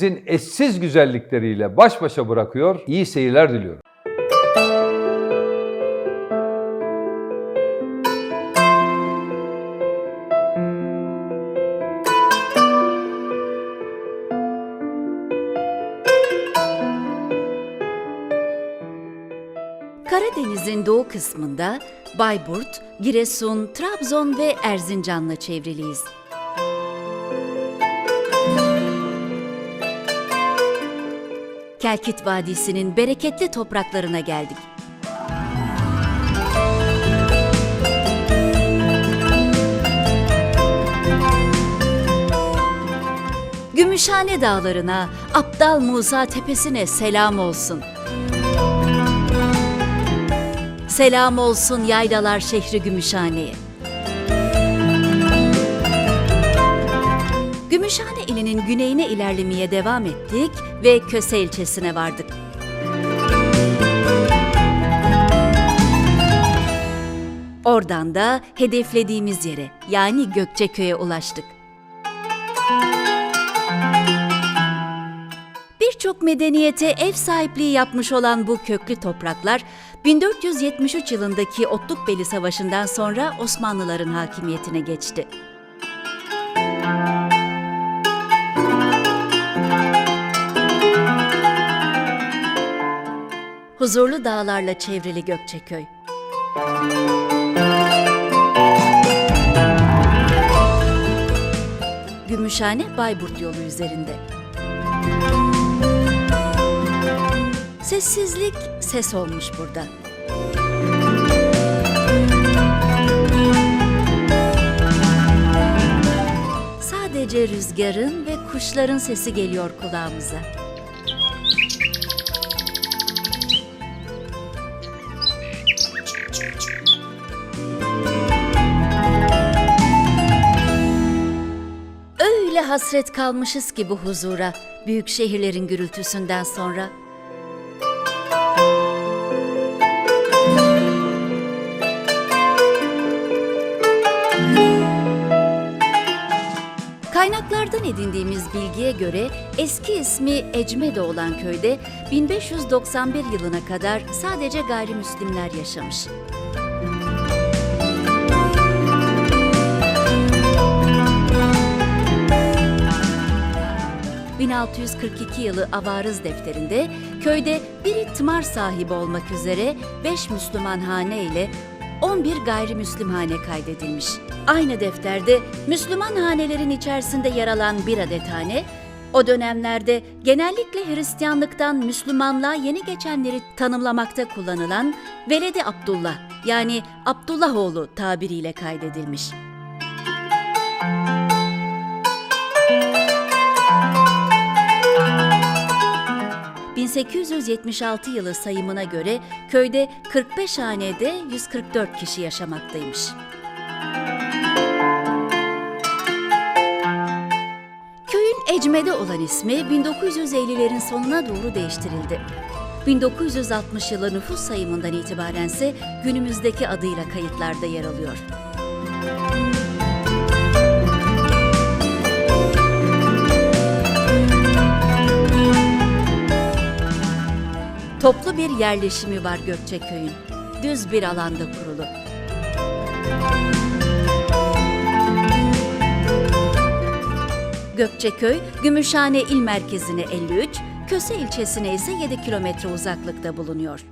memleketimizin eşsiz güzellikleriyle baş başa bırakıyor. İyi seyirler diliyorum. Karadeniz'in doğu kısmında Bayburt, Giresun, Trabzon ve Erzincan'la çevriliyiz. Kelkit Vadisi'nin bereketli topraklarına geldik. Gümüşhane Dağları'na, Aptal Musa Tepesi'ne selam olsun. Selam olsun yaylalar şehri Gümüşhane'ye. Güneyine ilerlemeye devam ettik ve Köse ilçesine vardık. Oradan da hedeflediğimiz yere yani Gökçeköy'e ulaştık. Birçok medeniyete ev sahipliği yapmış olan bu köklü topraklar 1473 yılındaki Otlukbeli Savaşı'ndan sonra Osmanlıların hakimiyetine geçti. Huzurlu dağlarla çevrili Gökçeköy. Gümüşhane Bayburt yolu üzerinde. Sessizlik ses olmuş burada. Sadece rüzgarın ve kuşların sesi geliyor kulağımıza. Hasret kalmışız ki bu huzura, büyük şehirlerin gürültüsünden sonra. Kaynaklardan edindiğimiz bilgiye göre eski ismi Ecmede olan köyde 1591 yılına kadar sadece gayrimüslimler yaşamış. ...1642 yılı Avarız defterinde köyde biri tımar sahibi olmak üzere 5 Müslüman hane ile 11 gayrimüslim hane kaydedilmiş. Aynı defterde Müslüman hanelerin içerisinde yer alan bir adet hane, o dönemlerde genellikle Hristiyanlıktan Müslümanlığa yeni geçenleri tanımlamakta kullanılan Veledi Abdullah yani Abdullahoğlu tabiriyle kaydedilmiş. ...1876 yılı sayımına göre köyde 45 hanede 144 kişi yaşamaktaymış. Köyün Ecme'de olan ismi 1950'lerin sonuna doğru değiştirildi. 1960 yılı nüfus sayımından itibaren ise günümüzdeki adıyla kayıtlarda yer alıyor. Toplu bir yerleşimi var Gökçeköy'ün. Düz bir alanda kurulu. Gökçeköy, Gümüşhane il merkezine 53, Köse ilçesine ise 7 kilometre uzaklıkta bulunuyor.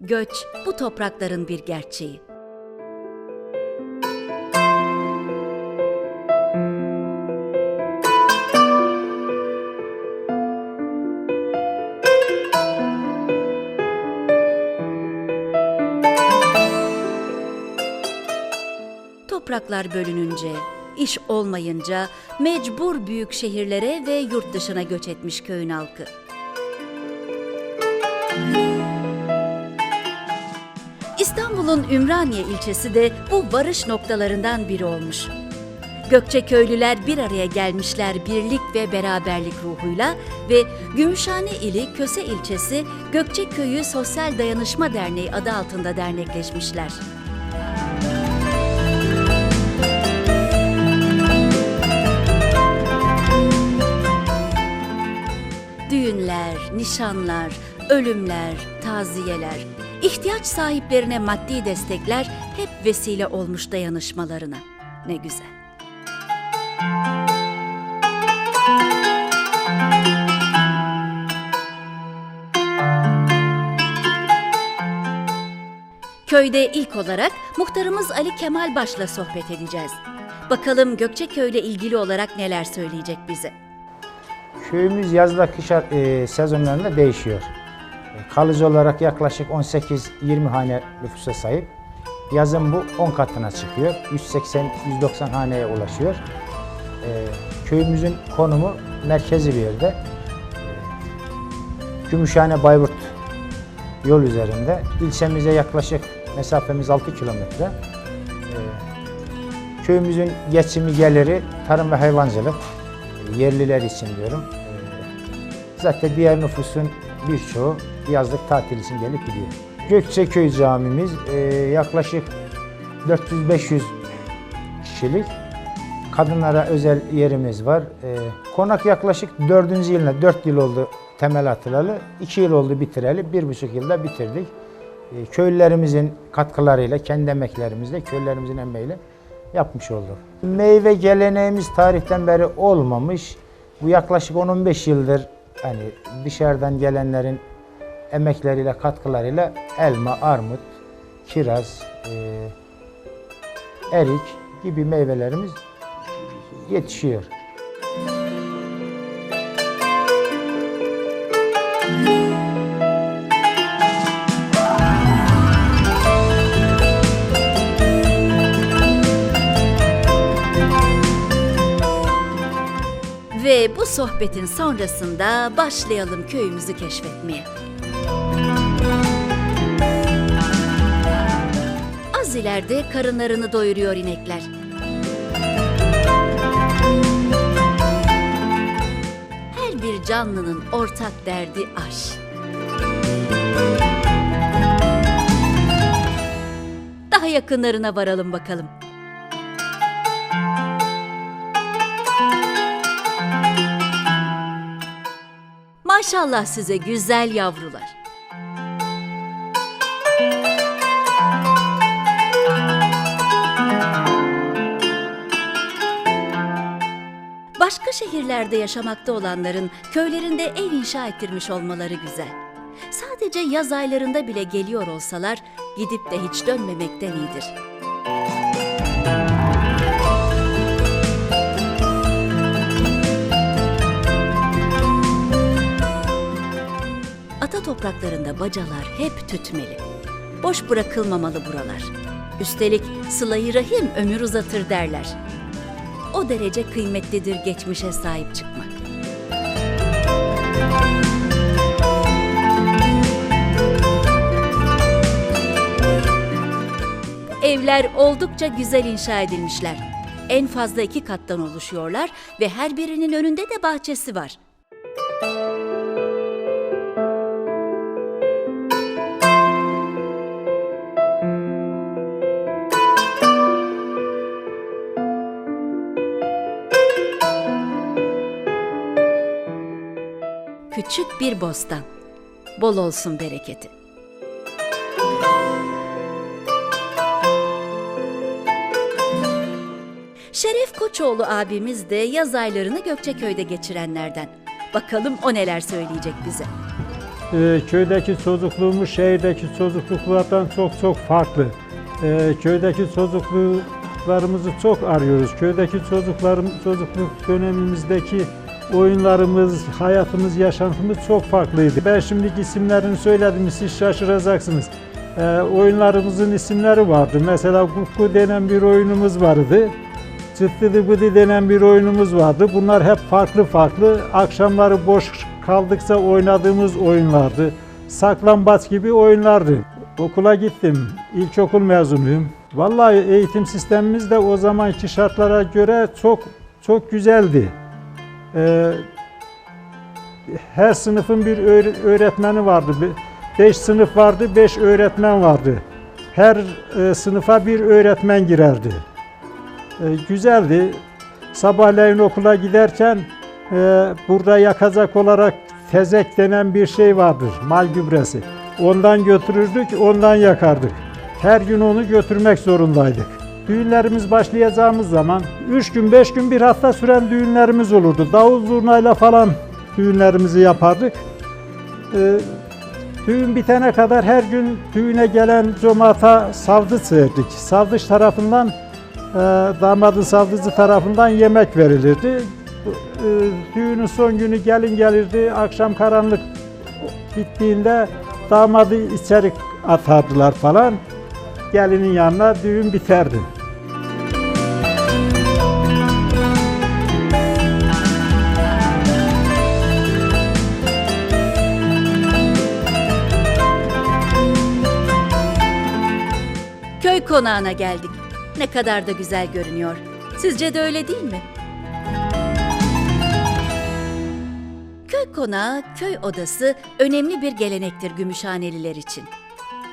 Göç bu toprakların bir gerçeği. Topraklar bölününce, iş olmayınca mecbur büyük şehirlere ve yurt dışına göç etmiş köyün halkı. İstanbul'un Ümraniye ilçesi de bu varış noktalarından biri olmuş. Gökçe köylüler bir araya gelmişler birlik ve beraberlik ruhuyla ve Gümüşhane ili Köse ilçesi Gökçe Köyü Sosyal Dayanışma Derneği adı altında dernekleşmişler. Düğünler, nişanlar, ölümler, taziyeler, ihtiyaç sahiplerine maddi destekler hep vesile olmuş dayanışmalarına. Ne güzel. Köyde ilk olarak muhtarımız Ali Kemal Baş'la sohbet edeceğiz. Bakalım Gökçeköy ile ilgili olarak neler söyleyecek bize. Köyümüz yazla kış e, sezonlarında değişiyor. E, Kalıcı olarak yaklaşık 18-20 hane nüfusa sahip. Yazın bu 10 katına çıkıyor. 180-190 haneye ulaşıyor. E, köyümüzün konumu merkezi bir yerde. E, Gümüşhane Bayburt yol üzerinde. İlçemize yaklaşık mesafemiz 6 kilometre. E, Köyümüzün geçimi geliri tarım ve hayvancılık. Yerliler için diyorum. Zaten diğer nüfusun birçoğu yazlık tatil için gelip gidiyor. Gökçeköy camimiz e, yaklaşık 400-500 kişilik. Kadınlara özel yerimiz var. E, Konak yaklaşık 4. yılına, 4 yıl oldu temel atılalı. 2 yıl oldu bitireli, 1,5 yılda bitirdik. E, Köylülerimizin katkılarıyla, kendi emeklerimizle, köylerimizin emeğiyle yapmış olduk. Meyve geleneğimiz tarihten beri olmamış. Bu yaklaşık 10-15 yıldır hani dışarıdan gelenlerin emekleriyle, katkılarıyla elma, armut, kiraz, e, erik gibi meyvelerimiz yetişiyor. Bu sohbetin sonrasında başlayalım köyümüzü keşfetmeye. Az ileride karınlarını doyuruyor inekler. Her bir canlının ortak derdi aş. Daha yakınlarına varalım bakalım. Maşallah size güzel yavrular. Başka şehirlerde yaşamakta olanların köylerinde ev inşa ettirmiş olmaları güzel. Sadece yaz aylarında bile geliyor olsalar gidip de hiç dönmemekten iyidir. Topraklarında bacalar hep tütmeli. Boş bırakılmamalı buralar. Üstelik sılayı rahim ömür uzatır derler. O derece kıymetlidir geçmişe sahip çıkmak. Evler oldukça güzel inşa edilmişler. En fazla iki kattan oluşuyorlar ve her birinin önünde de bahçesi var. Küçük bir bostan. Bol olsun bereketi. Şeref Koçoğlu abimiz de yaz aylarını Gökçeköy'de geçirenlerden. Bakalım o neler söyleyecek bize. Ee, köydeki çocukluğumuz şehirdeki çocukluklardan çok çok farklı. Ee, köydeki çocukluklarımızı çok arıyoruz. Köydeki çocuklarım, çocukluk dönemimizdeki oyunlarımız, hayatımız, yaşantımız çok farklıydı. Ben şimdiki isimlerini söyledim, siz şaşıracaksınız. e, oyunlarımızın isimleri vardı. Mesela Kukku denen bir oyunumuz vardı. Çıtlıdı Bıdı denen bir oyunumuz vardı. Bunlar hep farklı farklı. Akşamları boş kaldıkça oynadığımız oyunlardı. Saklambaç gibi oyunlardı. Okula gittim. İlkokul mezunuyum. Vallahi eğitim sistemimiz de o zamanki şartlara göre çok çok güzeldi. Ee, her sınıfın bir öğre- öğretmeni vardı. Be- Beş sınıf vardı, beş öğretmen vardı. Her e, sınıfa bir öğretmen girerdi. E, güzeldi. Sabahleyin okula giderken e, burada yakacak olarak tezek denen bir şey vardır, mal gübresi. Ondan götürürdük, ondan yakardık. Her gün onu götürmek zorundaydık. Düğünlerimiz başlayacağımız zaman 3 gün 5 gün bir hafta süren düğünlerimiz olurdu. Davul zurnayla falan düğünlerimizi yapardık. Ee, düğün bitene kadar her gün düğüne gelen cemaata savdıç verdik. Savdıç tarafından e, damadın savdıcı tarafından yemek verilirdi. E, düğünün son günü gelin gelirdi. Akşam karanlık bittiğinde damadı içeri atardılar falan. Gelinin yanına düğün biterdi. Konağına geldik. Ne kadar da güzel görünüyor. Sizce de öyle değil mi? Köy konağı, köy odası önemli bir gelenektir Gümüşhaneliler için.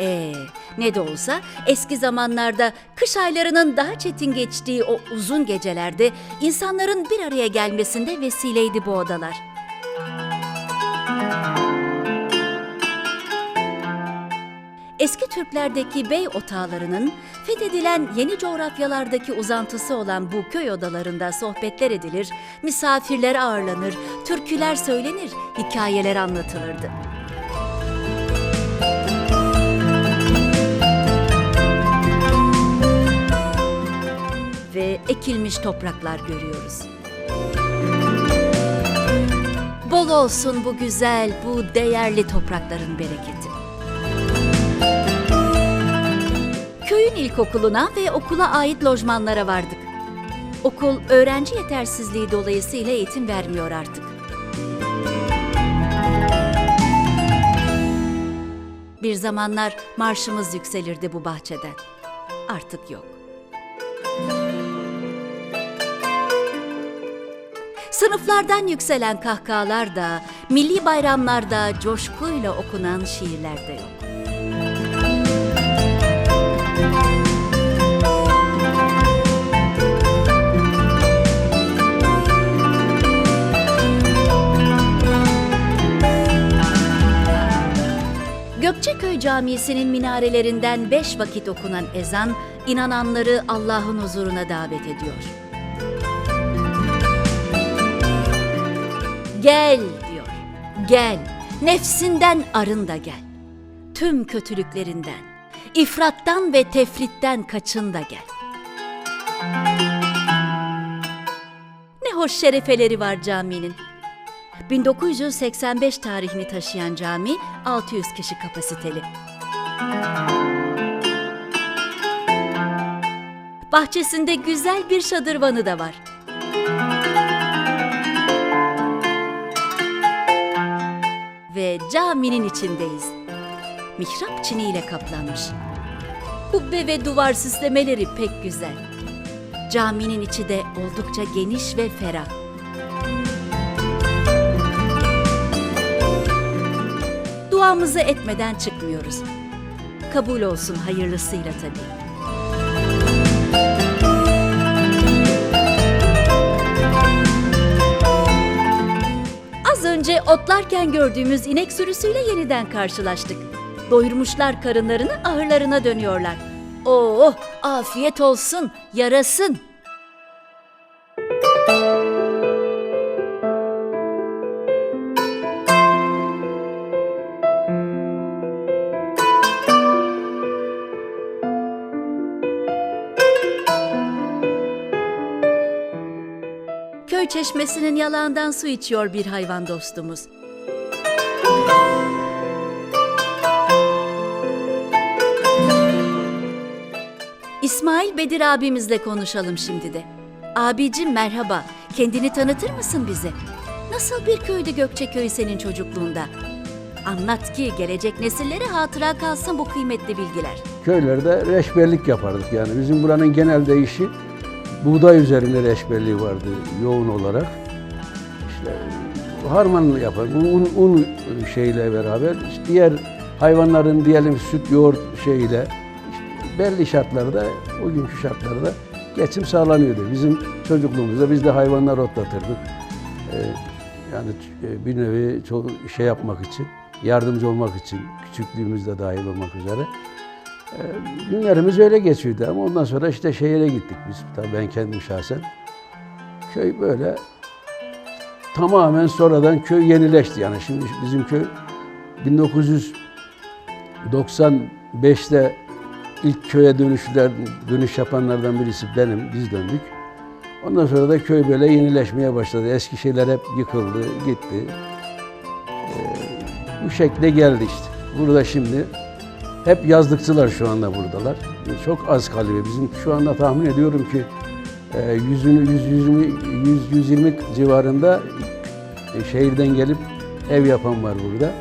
Ee, ne de olsa eski zamanlarda kış aylarının daha çetin geçtiği o uzun gecelerde insanların bir araya gelmesinde vesileydi bu odalar. Eski Türklerdeki bey otağlarının fethedilen yeni coğrafyalardaki uzantısı olan bu köy odalarında sohbetler edilir, misafirler ağırlanır, türküler söylenir, hikayeler anlatılırdı. Ve ekilmiş topraklar görüyoruz. Bol olsun bu güzel, bu değerli toprakların bereketi. Köyün ilkokuluna ve okula ait lojmanlara vardık. Okul öğrenci yetersizliği dolayısıyla eğitim vermiyor artık. Bir zamanlar marşımız yükselirdi bu bahçeden. Artık yok. Sınıflardan yükselen kahkahalar da, milli bayramlarda coşkuyla okunan şiirler de yok. Gökçeköy Camisi'nin minarelerinden beş vakit okunan ezan, inananları Allah'ın huzuruna davet ediyor. Gel diyor, gel, nefsinden arın da gel. Tüm kötülüklerinden, ifrattan ve tefritten kaçın da gel. Ne hoş şerefeleri var caminin. 1985 tarihini taşıyan cami 600 kişi kapasiteli. Bahçesinde güzel bir şadırvanı da var. Ve caminin içindeyiz. Mihrap çiniyle kaplanmış. Kubbe ve duvar süslemeleri pek güzel. Caminin içi de oldukça geniş ve ferah. Duamızı etmeden çıkmıyoruz. Kabul olsun hayırlısıyla tabii. Az önce otlarken gördüğümüz inek sürüsüyle yeniden karşılaştık. Doyurmuşlar karınlarını ahırlarına dönüyorlar. Oh, afiyet olsun, yarasın. Çeşmesinin yalağından su içiyor bir hayvan dostumuz. İsmail Bedir abimizle konuşalım şimdi de. Abicim merhaba. Kendini tanıtır mısın bize? Nasıl bir köydü Gökçeköy senin çocukluğunda? Anlat ki gelecek nesillere hatıra kalsın bu kıymetli bilgiler. köylerde reçberlik yapardık. Yani bizim buranın genel deyişi buğday üzerinde reçberliği vardı yoğun olarak. İşte harman yapar, un, un şeyle beraber işte diğer hayvanların diyelim süt, yoğurt şeyiyle işte belli şartlarda, o günkü şartlarda geçim sağlanıyordu. Bizim çocukluğumuzda biz de hayvanlar otlatırdık. Ee, yani e, bir nevi çok şey yapmak için, yardımcı olmak için, küçüklüğümüzde dahil olmak üzere. Günlerimiz öyle geçiyordu ama ondan sonra işte şehire gittik biz. Tabii ben kendim şahsen. Köy böyle tamamen sonradan köy yenileşti. Yani şimdi bizim köy 1995'te ilk köye dönüşler, dönüş yapanlardan birisi benim, biz döndük. Ondan sonra da köy böyle yenileşmeye başladı. Eski şeyler hep yıkıldı, gitti. Ee, bu şekilde geldi işte. Burada şimdi hep yazlıkçılar şu anda buradalar. Çok az kalıyor. Bizim şu anda tahmin ediyorum ki e, yüzünü 100 120 100 120 civarında e, şehirden gelip ev yapan var burada.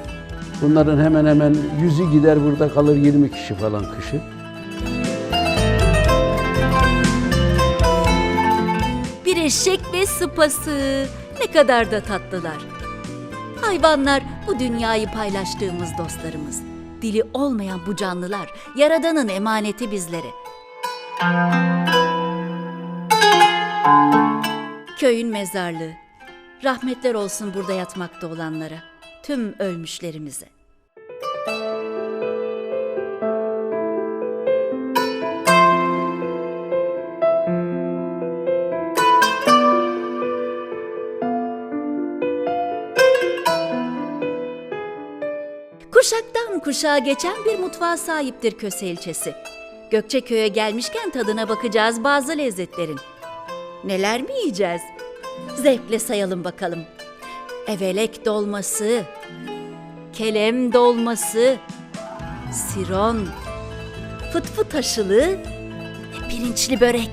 Bunların hemen hemen yüzü gider burada kalır 20 kişi falan kışı. Bir eşek ve sıpası. Ne kadar da tatlılar. Hayvanlar bu dünyayı paylaştığımız dostlarımız. Dili olmayan bu canlılar, Yaradan'ın emaneti bizlere. Köyün mezarlığı. Rahmetler olsun burada yatmakta olanlara, tüm ölmüşlerimize. Kuşağa geçen bir mutfağa sahiptir Köse ilçesi. Gökçeköy'e gelmişken tadına bakacağız bazı lezzetlerin. Neler mi yiyeceğiz? Zevkle sayalım bakalım. Evelek dolması, kelem dolması, siron, fıt fıt aşılı ve pirinçli börek.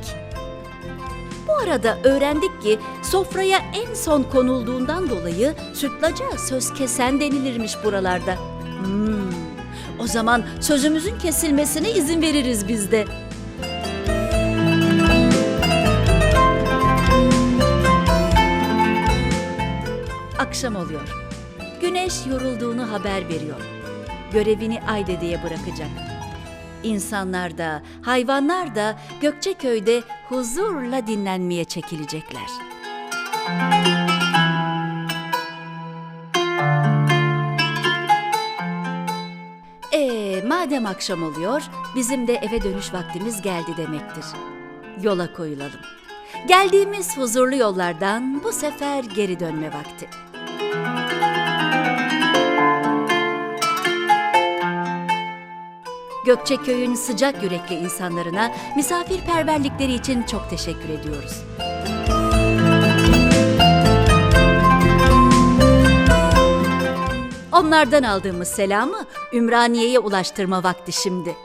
Bu arada öğrendik ki sofraya en son konulduğundan dolayı sütlaca söz kesen denilirmiş buralarda. O zaman sözümüzün kesilmesine izin veririz biz de. Akşam oluyor. Güneş yorulduğunu haber veriyor. Görevini Aydede'ye bırakacak. İnsanlar da, hayvanlar da Gökçeköy'de huzurla dinlenmeye çekilecekler. Ee, madem akşam oluyor, bizim de eve dönüş vaktimiz geldi demektir. Yola koyulalım. Geldiğimiz huzurlu yollardan bu sefer geri dönme vakti. Gökçeköy'ün sıcak yürekli insanlarına misafirperverlikleri için çok teşekkür ediyoruz. Onlardan aldığımız selamı Ümraniye'ye ulaştırma vakti şimdi.